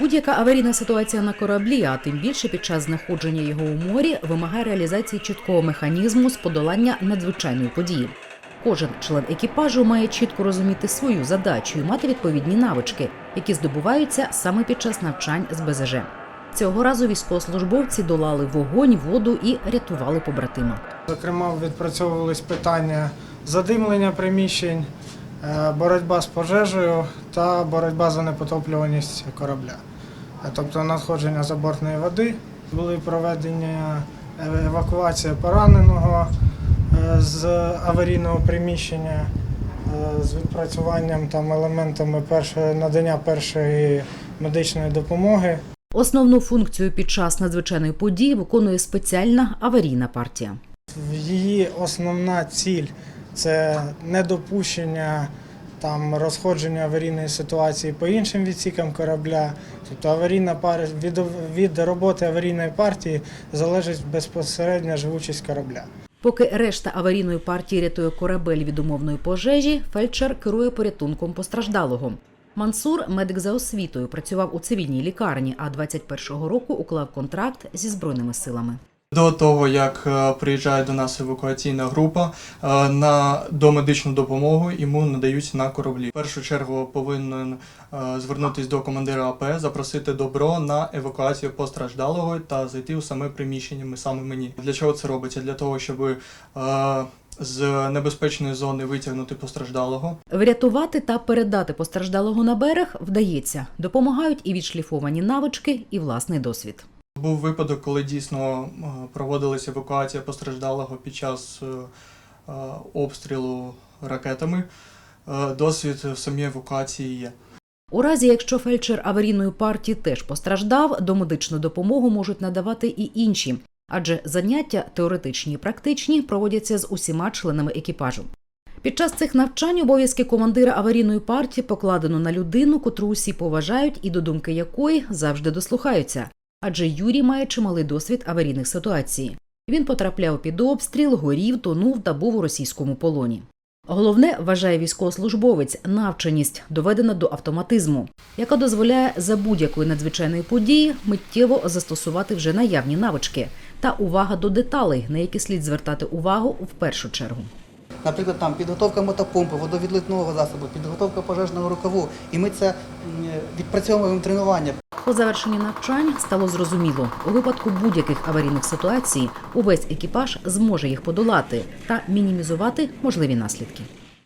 Будь-яка аварійна ситуація на кораблі, а тим більше під час знаходження його у морі, вимагає реалізації чіткого механізму з подолання надзвичайної події. Кожен член екіпажу має чітко розуміти свою задачу і мати відповідні навички, які здобуваються саме під час навчань з БЗЖ. Цього разу військовослужбовці долали вогонь, воду і рятували побратима. Зокрема, відпрацьовувались питання задимлення приміщень, боротьба з пожежею та боротьба за непотоплюваність корабля. Е, Тобто надходження забортної води, були проведені евакуація пораненого е, з аварійного приміщення е, з відпрацюванням там елементами першої надання першої медичної допомоги. Основну функцію під час надзвичайної події виконує спеціальна аварійна партія. Її основна ціль це недопущення там розходження аварійної ситуації по іншим відсікам корабля. Тобто аварійна пар від, від роботи аварійної партії залежить безпосередня живучість корабля. Поки решта аварійної партії рятує корабель від умовної пожежі, фельдшер керує порятунком постраждалого. Мансур, медик за освітою, працював у цивільній лікарні, а 21-го року уклав контракт зі збройними силами. До того, як е, приїжджає до нас евакуаційна група, е, на домедичну допомогу йому надають на кораблі. В першу чергу повинен е, звернутися до командира АП, запросити добро на евакуацію постраждалого та зайти у саме приміщення ми- саме мені. Для чого це робиться? Для того, щоб з небезпечної зони витягнути постраждалого, Врятувати та передати постраждалого на берег вдається. Допомагають і відшліфовані навички, і власний досвід. Був випадок, коли дійсно е, проводилася евакуація постраждалого під час е, е, обстрілу ракетами. Досвід в самій евакуації є. У разі, якщо фельдшер аварійної партії теж постраждав, домедичну допомогу можуть надавати і інші, адже заняття теоретичні і практичні проводяться з усіма членами екіпажу. Під час цих навчань обов'язки командира аварійної партії покладено на людину, котру усі поважають і до думки якої завжди дослухаються. Адже Юрій має чималий досвід аварійних ситуацій. Він потрапляв під обстріл, горів, тонув та був у російському полоні. Головне, вважає військовослужбовець, навченість доведена до автоматизму, яка дозволяє за будь-якої надзвичайної події миттєво застосувати вже наявні навички та увага до деталей, на які слід звертати увагу в першу чергу. Наприклад, там підготовка мотопомпи, водовідлитного засобу, підготовка пожежного рукаву. І ми це відпрацьовуємо тренування. По завершенні навчань стало зрозуміло, у випадку будь-яких аварійних ситуацій увесь екіпаж зможе їх подолати та мінімізувати можливі наслідки.